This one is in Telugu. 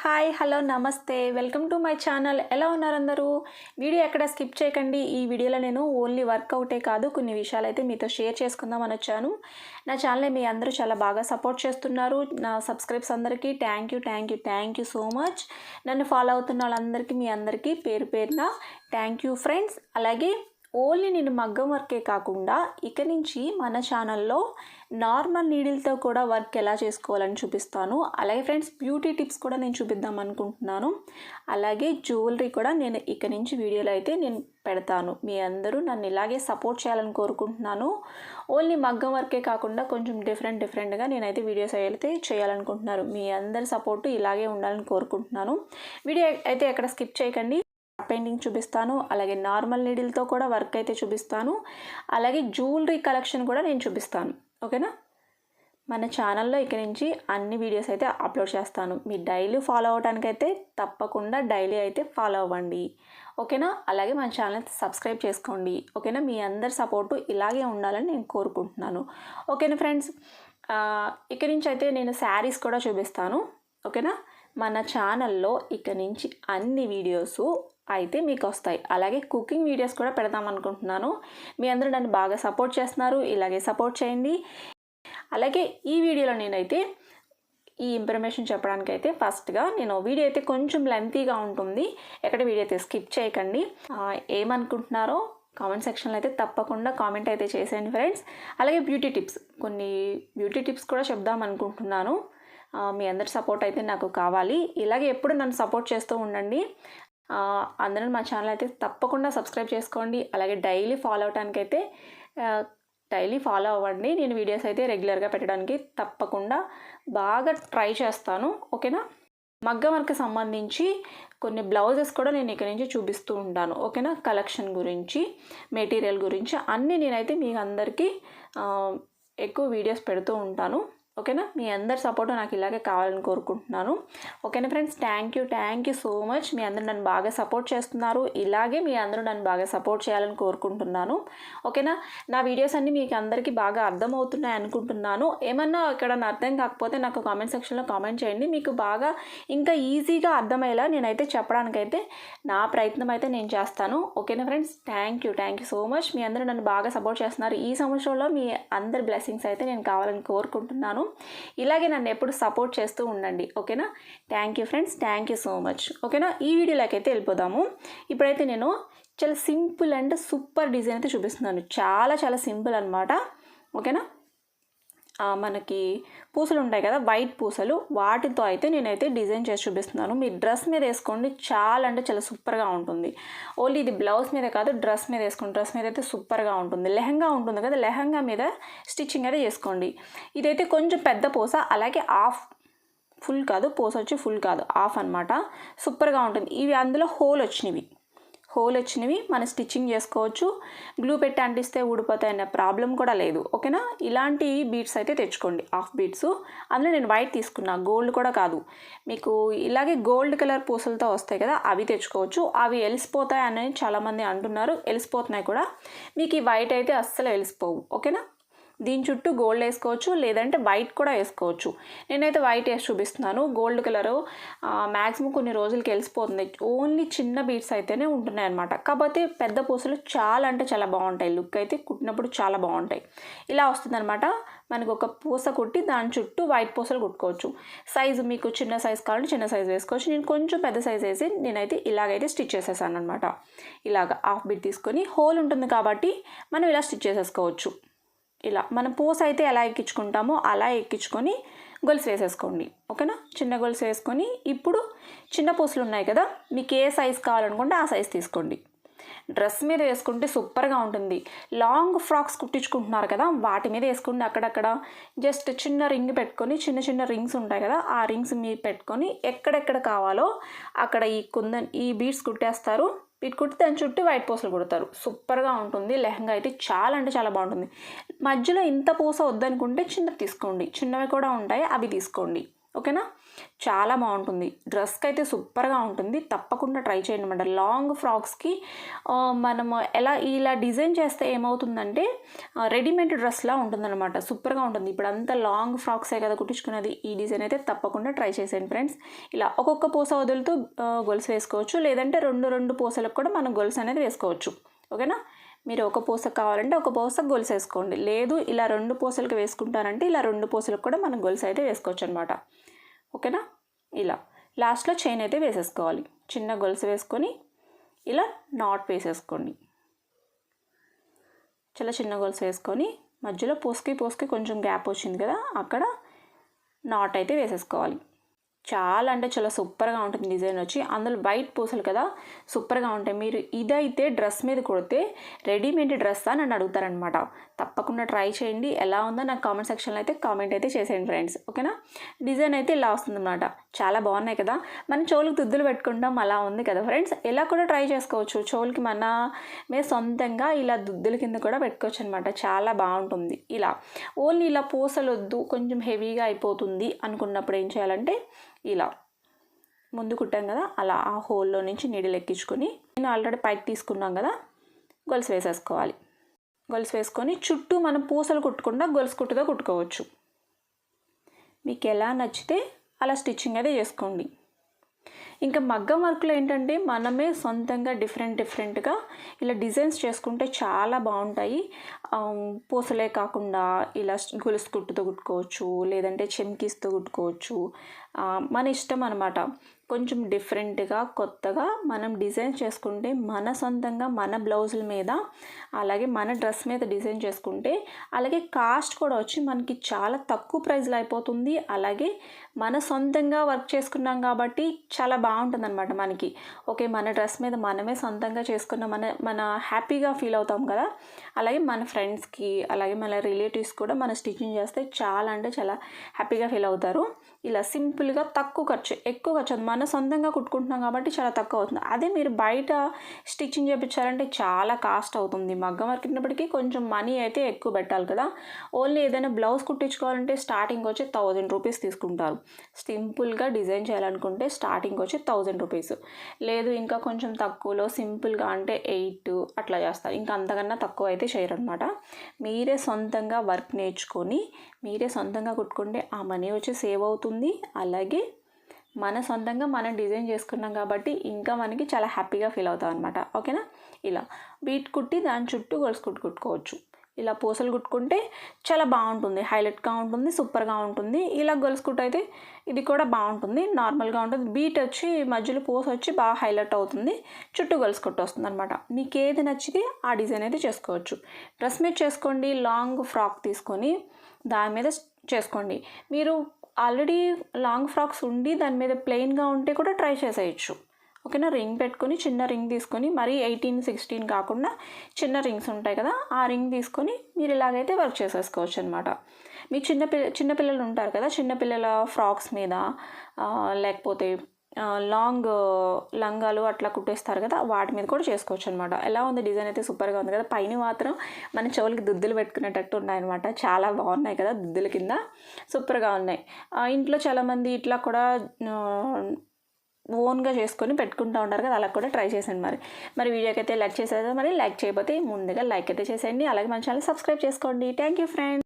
హాయ్ హలో నమస్తే. Welcome to my channel. ఎలా ఉన్నారు అందరూ? వీడియో ఎక్కడ స్కిప్ చేయకండి. ఈ వీడియోలో నేను ఓన్లీ వర్కౌటే కాదు కొన్ని విషయాలు అయితే మీతో షేర్ చేసుకుందామని వచ్చాను. నా ఛానల్ మీ అందరూ చాలా బాగా సపోర్ట్ చేస్తున్నారు. నా సబ్స్క్రైబ్స్ అందరికీ thank you thank you thank you so much. నన్ను ఫాలో అవుతున్న వాళ్ళందరికీ మీ అందరికీ పేరు పేరున థ్యాంక్ యూ ఫ్రెండ్స్. అలాగే ఓన్లీ నేను మగ్గం వర్కే కాకుండా ఇక నుంచి మన ఛానల్లో నార్మల్ నీడిల్తో కూడా వర్క్ ఎలా చేసుకోవాలని చూపిస్తాను. అలాగే ఫ్రెండ్స్ బ్యూటీ టిప్స్ కూడా నేను చూపిద్దాం అనుకుంటున్నాను. అలాగే జ్యువెలరీ కూడా నేను ఇక నుంచి వీడియోలో అయితే నేను పెడతాను. మీ అందరూ నన్ను ఇలాగే సపోర్ట్ చేయాలని కోరుకుంటున్నాను. ఓన్లీ మగ్గం వర్కే కాకుండా కొంచెం డిఫరెంట్ డిఫరెంట్గా నేనైతే వీడియోస్ అయితే చేయాలనుకుంటున్నారు. మీ అందరి సపోర్టు ఇలాగే ఉండాలని కోరుకుంటున్నాను. వీడియో అయితే ఎక్కడ స్కిప్ చేయకండి. పెయింటింగ్ చూపిస్తాను అలాగే నార్మల్ నీడిల్తో కూడా వర్క్ అయితే చూపిస్తాను అలాగే జ్యువెలరీ కలెక్షన్ కూడా నేను చూపిస్తాను ఓకేనా? మన ఛానల్లో ఇక నుంచి అన్ని వీడియోస్ అయితే అప్లోడ్ చేస్తాను. మీ డైలీ ఫాలో అవడానికైతే తప్పకుండా డైలీ అయితే ఫాలో అవ్వండి ఓకేనా? అలాగే మన ఛానల్ సబ్స్క్రైబ్ చేసుకోండి ఓకేనా? మీ అందరి సపోర్టు ఇలాగే ఉండాలని నేను కోరుకుంటున్నాను ఓకేనా ఫ్రెండ్స్? ఇక నుంచి అయితే నేను శారీస్ కూడా చూపిస్తాను ఓకేనా? మన ఛానల్లో ఇక నుంచి అన్ని వీడియోస్ అయితే మీకు వస్తాయి అలాగే కుకింగ్ వీడియోస్ కూడా పెడదాం అనుకుంటున్నాను. మీ అందరూ నన్ను బాగా సపోర్ట్ చేస్తున్నారు. ఇలాగే సపోర్ట్ చేయండి. అలాగే ఈ వీడియోలో నేనైతే ఈ ఇన్ఫర్మేషన్ చెప్పడానికి అయితే ఫస్ట్గా నేను వీడియో అయితే కొంచెం లెంతీగా ఉంటుంది. ఎక్కడ వీడియో అయితే స్కిప్ చేయకండి. ఏమనుకుంటున్నారో కామెంట్ సెక్షన్లో అయితే తప్పకుండా కామెంట్ అయితే చేసేయండి ఫ్రెండ్స్. అలాగే బ్యూటీ టిప్స్. కొన్ని బ్యూటీ టిప్స్ కూడా చెప్దాం అనుకుంటున్నాను. మీ అందరి సపోర్ట్ అయితే నాకు కావాలి. ఇలాగే ఎప్పుడు నన్ను సపోర్ట్ చేస్తూ ఉండండి. అందరూ మా ఛానల్ అయితే తప్పకుండా సబ్స్క్రైబ్ చేసుకోండి. అలాగే డైలీ ఫాలో అవడానికి అయితే డైలీ ఫాలో అవ్వండి. నేను వీడియోస్ అయితే రెగ్యులర్గా పెట్టడానికి తప్పకుండా బాగా ట్రై చేస్తాను. ఓకేనా మగ్గం వర్క్ సంబంధించి కొన్ని బ్లౌజెస్ కూడా నేను ఇక్కడ నుంచి చూపిస్తూ ఉంటాను. ఓకేనా కలెక్షన్ గురించి మెటీరియల్ గురించి అన్నీ నేనైతే మీ అందరికీ ఎక్కువ వీడియోస్ పెడుతూ ఉంటాను. ఓకేనా? మీ అందరి సపోర్ట్ నాకు ఇలాగే కావాలని కోరుకుంటున్నాను. ఓకేనా friends? Thank you thank you so much మీ అందరూ నన్ను బాగా సపోర్ట్ చేస్తున్నారు. ఇలాగే మీ అందరూ నన్ను బాగా సపోర్ట్ చేయాలని కోరుకుంటున్నాను. ఓకేనా? నా వీడియోస్ అన్నీ మీకు అందరికీ బాగా అర్థమవుతున్నాయి అనుకుంటున్నాను. ఏమన్నా ఇక్కడ అర్థం కాకపోతే నాకు కామెంట్ సెక్షన్లో కామెంట్ చేయండి. మీకు బాగా ఇంకా ఈజీగా అర్థమయ్యేలా నేనైతే చెప్పడానికైతే నా ప్రయత్నం అయితే నేను చేస్తాను. ఓకేనా friends? Thank you thank you so much మీ అందరూ నన్ను బాగా సపోర్ట్ చేస్తున్నారు. ఈ సంవత్సరంలో మీ అందరి బ్లెస్సింగ్స్ అయితే నేను కావాలని కోరుకుంటున్నాను. ఇలాగే నన్ను ఎప్పుడు సపోర్ట్ చేస్తూ ఉండండి ఓకేనా? Thank you friends thank you so much ఓకేనా? ఈ వీడియోలోకి అయితే వెళ్ళిపోదాము. ఇప్పుడైతే నేను చాలా సింపుల్ అండ్ సూపర్ డిజైన్ అయితే చూపిస్తున్నాను. చాలా చాలా సింపుల్ అనమాట ఓకేనా? మనకి పూసలు ఉంటాయి కదా వైట్ పూసలు. వాటితో అయితే నేనైతే డిజైన్ చేసి చూపిస్తున్నాను. మీ డ్రెస్ మీద వేసుకోండి చాలా అంటే చాలా సూపర్గా ఉంటుంది. ఓన్లీ ఇది బ్లౌజ్ మీద కాదు డ్రెస్ మీద వేసుకోండి. డ్రెస్ మీద అయితే సూపర్గా ఉంటుంది. లెహంగా ఉంటుంది కదా లెహంగా మీద స్టిచ్చింగ్ అయితే చేసుకోండి. ఇదైతే కొంచెం పెద్ద పూస అలాగే ఆఫ్ ఫుల్ కాదు పూస వచ్చి ఫుల్ కాదు ఆఫ్ అనమాట సూపర్గా ఉంటుంది. ఇవి అందులో హోల్ వచ్చినవి. హోల్ వచ్చినవి మనం స్టిచ్చింగ్ చేసుకోవచ్చు. గ్లూ పెట్టి అంటిస్తే ఊడిపోతాయి అనే ప్రాబ్లం కూడా లేదు. ఓకేనా? ఇలాంటి బీడ్స్ అయితే తెచ్చుకోండి. హాఫ్ బీడ్స్ అందులో నేను వైట్ తీసుకున్నా. గోల్డ్ కూడా కాదు. మీకు ఇలాగే గోల్డ్ కలర్ పూసలతో వస్తాయి కదా అవి తెచ్చుకోవచ్చు. అవి ఎలిసిపోతాయి అని చాలామంది అంటున్నారు. ఎలిసిపోతున్నాయి కూడా. మీకు ఈ వైట్ అయితే అస్సలు ఎలిసిపోవు. ఓకేనా? దీని చుట్టూ గోల్డ్ వేసుకోవచ్చు లేదంటే వైట్ కూడా వేసుకోవచ్చు. నేనైతే వైట్ వేసి చూపిస్తున్నాను. గోల్డ్ కలరు మ్యాక్సిమం కొన్ని రోజులకి వెళ్ళిపోతుంది. ఓన్లీ చిన్న బీట్స్ అయితేనే ఉంటున్నాయి అనమాట కాకపోతే పెద్ద పూసలు చాలా అంటే చాలా బాగుంటాయి. లుక్ అయితే కుట్టినప్పుడు చాలా బాగుంటాయి. ఇలా వస్తుందన్నమాట. మనకు ఒక పూస కుట్టి దాని చుట్టూ వైట్ పూసలు కుట్టుకోవచ్చు. సైజు మీకు చిన్న సైజు కావాలంటే చిన్న సైజు వేసుకోవచ్చు. నేను కొంచెం పెద్ద సైజు వేసి నేనైతే ఇలాగైతే స్టిచ్ చేసేసాను అనమాట ఇలాగ హాఫ్ బిట్ తీసుకొని హోల్ ఉంటుంది కాబట్టి మనం ఇలా స్టిచ్ చేసేసుకోవచ్చు. ఇలా మనం పూస అయితే ఎలా ఎక్కించుకుంటామో అలా ఎక్కించుకొని గొలుసు వేసేసుకోండి. ఓకేనా? చిన్న గొలుసు వేసుకొని ఇప్పుడు చిన్న పూసలు ఉన్నాయి కదా మీకు ఏ సైజ్ కావాలనుకుంటే ఆ సైజ్ తీసుకోండి. డ్రెస్ మీద వేసుకుంటే సూపర్గా ఉంటుంది. లాంగ్ ఫ్రాక్స్ కుట్టించుకుంటున్నారు కదా వాటి మీద వేసుకుంటే అక్కడక్కడ. జస్ట్ చిన్న రింగ్ పెట్టుకొని చిన్న చిన్న రింగ్స్ ఉంటాయి కదా ఆ రింగ్స్ మీరు పెట్టుకొని ఎక్కడెక్కడ కావాలో అక్కడ ఈ కుందన్ ఈ బీడ్స్ కుట్టేస్తారు. ఇటు కుట్టి దాని చుట్టూ వైట్ పూసలు కుడతారు. సూపర్గా ఉంటుంది. లెహంగా అయితే చాలా అంటే చాలా బాగుంటుంది. మధ్యలో ఇంత పూస వద్దనుకుంటే చిన్నది తీసుకోండి. చిన్నవి కూడా ఉంటాయి. అవి తీసుకోండి. ఓకేనా? చాలా బాగుంటుంది. డ్రెస్కి అయితే సూపర్గా ఉంటుంది. తప్పకుండా ట్రై చేయండి అనమాట లాంగ్ ఫ్రాక్స్కి మనము ఎలా ఇలా డిజైన్ చేస్తే ఏమవుతుందంటే రెడీమేడ్ డ్రెస్లా ఉంటుందన్నమాట. సూపర్గా ఉంటుంది. ఇప్పుడు అంతా లాంగ్ ఫ్రాక్సే కదా కుట్టించుకున్నది. ఈ డిజైన్ అయితే తప్పకుండా ట్రై చేసేయండి ఫ్రెండ్స్. ఇలా ఒక్కొక్క పూస వదులుతూ గొలుసు వేసుకోవచ్చు. లేదంటే రెండు రెండు పూసలకు కూడా మనం గొలుసు అనేది వేసుకోవచ్చు. ఓకేనా? మీరు ఒక పూస కావాలంటే ఒక పూస గొలుసు వేసుకోండి. లేదు ఇలా రెండు పూసలకు వేసుకుంటానంటే ఇలా రెండు పూసలకు కూడా మనం గొలుసు అయితే వేసుకోవచ్చు అనమాట ఓకేనా? ఇలా. లాస్ట్లో చైన్ అయితే వేసేసుకోవాలి. చిన్న గొలుసు వేసుకొని ఇలా నాట్ వేసేసుకోండి. చాలా చిన్న గొలుసు వేసుకొని మధ్యలో పోసుకి పోసుకి కొంచెం గ్యాప్ వచ్చింది కదా అక్కడ నాట్ అయితే వేసేసుకోవాలి. చాలా అంటే చాలా సూపర్గా ఉంటుంది డిజైన్ వచ్చి. అందులో వైట్ పూసలు కదా సూపర్గా ఉంటాయి. మీరు ఇదైతే డ్రెస్ మీద కొడితే రెడీమేడ్ డ్రెస్ అని నన్ను అడుగుతారనమాట తప్పకుండా ట్రై చేయండి. ఎలా ఉందో నాకు కామెంట్ సెక్షన్లో అయితే కామెంట్ అయితే చేసేయండి ఫ్రెండ్స్. ఓకేనా? డిజైన్ అయితే ఇలా వస్తుందన్నమాట. చాలా బాగున్నాయి కదా. మన చెవులకు దుద్దులు పెట్టుకుంటాం అలా ఉంది కదా ఫ్రెండ్స్. ఇలా కూడా ట్రై చేసుకోవచ్చు. చెవులకి మన మే సొంతంగా ఇలా దుద్దుల కింద కూడా పెట్టుకోవచ్చు అనమాట చాలా బాగుంటుంది. ఇలా ఓన్లీ ఇలా పూసలు వద్దు కొంచెం హెవీగా అయిపోతుంది అనుకున్నప్పుడు ఏం చేయాలంటే ఇలా ముందు కుట్టాం కదా అలా ఆ హోల్లో నుంచి నీడలు ఎక్కించుకొని నేను ఆల్రెడీ పైకి తీసుకున్నాం కదా గొలుసు వేసేసుకోవాలి. గొలుసు వేసుకొని చుట్టూ మనం పూసలు కుట్టకుండా గొలుసు కుట్టుతో కుట్టుకోవచ్చు. మీకు ఎలా నచ్చితే అలా స్టిచ్చింగ్ అయితే చేసుకోండి. ఇంకా మగ్గం వర్క్లో ఏంటంటే మనమే సొంతంగా డిఫరెంట్ డిఫరెంట్గా ఇలా డిజైన్స్ చేసుకుంటే చాలా బాగుంటాయి. పూసలే కాకుండా ఇలా గొలుసు కుట్టుతో కుట్టుకోవచ్చు లేదంటే చెమ్కీస్తో కుట్టుకోవచ్చు. మన ఇష్టం అనమాట కొంచెం డిఫరెంట్గా కొత్తగా మనం డిజైన్ చేసుకుంటే మన సొంతంగా మన బ్లౌజుల మీద అలాగే మన డ్రెస్ మీద డిజైన్ చేసుకుంటే అలాగే కాస్ట్ కూడా వచ్చి మనకి చాలా తక్కువ ప్రైస్లో అయిపోతుంది. అలాగే మన సొంతంగా వర్క్ చేసుకున్నాం కాబట్టి చాలా బాగుంటుంది అనమాట మనకి. ఓకే మన డ్రెస్ మీద మనమే సొంతంగా చేసుకున్న మన మన హ్యాపీగా ఫీల్ అవుతాం కదా. అలాగే మన ఫ్రెండ్స్కి అలాగే మన రిలేటివ్స్ కూడా మన స్టిచ్చింగ్ చేస్తే చాలా అంటే చాలా హ్యాపీగా ఫీల్ అవుతారు. ఇలా సింపుల్గా తక్కువ ఖర్చు ఎక్కువ ఖర్చు అవుతుంది. మన సొంతంగా కుట్టుకుంటున్నాం కాబట్టి చాలా తక్కువ అవుతుంది. అదే మీరు బయట స్టిచ్చింగ్ చేయించాలంటే చాలా కాస్ట్ అవుతుంది. మగ్గం వర్క్ ఉన్నప్పటికీ కొంచెం మనీ అయితే ఎక్కువ పెట్టాలి కదా. ఓన్లీ ఏదైనా బ్లౌజ్ కుట్టించుకోవాలంటే స్టార్టింగ్ వచ్చి థౌజండ్ రూపీస్ తీసుకుంటారు. సింపుల్గా డిజైన్ చేయాలనుకుంటే స్టార్టింగ్ వచ్చి థౌజండ్ రూపీస్. లేదు ఇంకా కొంచెం తక్కువలో సింపుల్గా అంటే ఎయిట్ అట్లా చేస్తారు. ఇంకా అంతకన్నా తక్కువ అయితే చేయరనమాట మీరే సొంతంగా వర్క్ నేర్చుకొని మీరే సొంతంగా కుట్టుకుంటే ఆ మనీ వచ్చి సేవ్ అవుతుంది అలాగే మన సొంతంగా మనం డిజైన్ చేసుకున్నాం కాబట్టి ఇంకా మనకి చాలా హ్యాపీగా ఫీల్ అవుతాం అనమాట ఓకేనా? ఇలా. బీట్ కుట్టి దాని చుట్టూ గొలుసు కుట్టు కుట్టుకోవచ్చు. ఇలా పూసలు కుట్టుకుంటే చాలా బాగుంటుంది. హైలైట్గా ఉంటుంది సూపర్గా ఉంటుంది. ఇలా గొలుసు కుట్టు అయితే ఇది కూడా బాగుంటుంది. నార్మల్గా ఉంటుంది. బీట్ వచ్చి మధ్యలో పూస వచ్చి బాగా హైలైట్ అవుతుంది. చుట్టూ గొలుసు కుట్టు వస్తుంది అనమాట మీకు ఏది నచ్చితే ఆ డిజైన్ అయితే చేసుకోవచ్చు. డ్రెస్ మీద చేసుకోండి. లాంగ్ ఫ్రాక్ తీసుకొని దాని మీద చేసుకోండి మీరు ఆల్రెడీ లాంగ్ ఫ్రాక్స్ ఉండి దాని మీద ప్లెయిన్గా ఉంటే కూడా ట్రై చేసేయచ్చు. ఓకేనా? రింగ్ పెట్టుకొని చిన్న రింగ్ తీసుకొని మరీ ఎయిటీన్ సిక్స్టీన్ కాకుండా చిన్న రింగ్స్ ఉంటాయి కదా ఆ రింగ్ తీసుకొని మీరు ఇలాగైతే వర్క్ చేసేసుకోవచ్చు అనమాట మీ చిన్న పిల్ల చిన్నపిల్లలు ఉంటారు కదా చిన్నపిల్లల ఫ్రాక్స్ మీద లేకపోతే లాంగ్ లంగాలు అట్లా కుట్టేస్తారు కదా వాటి మీద కూడా చేసుకోవచ్చు అనమాట ఎలా ఉంది డిజైన్ అయితే సూపర్గా ఉంది కదా పైన మాత్రం మన చెవులకి దుద్దులు పెట్టుకునేటట్టు ఉన్నాయన్నమాట చాలా బాగున్నాయి కదా దుద్దుల కింద సూపర్గా ఉన్నాయి. ఇంట్లో చాలామంది ఇట్లా కూడా ఓన్గా చేసుకొని పెట్టుకుంటూ ఉంటారు కదా అలా కూడా ట్రై చేసాను మరి. మరి వీడియోకి అయితే లైక్ చేసేది మరి లైక్ చేయకపోతే ముందుగా లైక్ అయితే చేసేయండి. అలాగే మన ఛానల్ సబ్స్క్రైబ్ చేసుకోండి. Thank you friend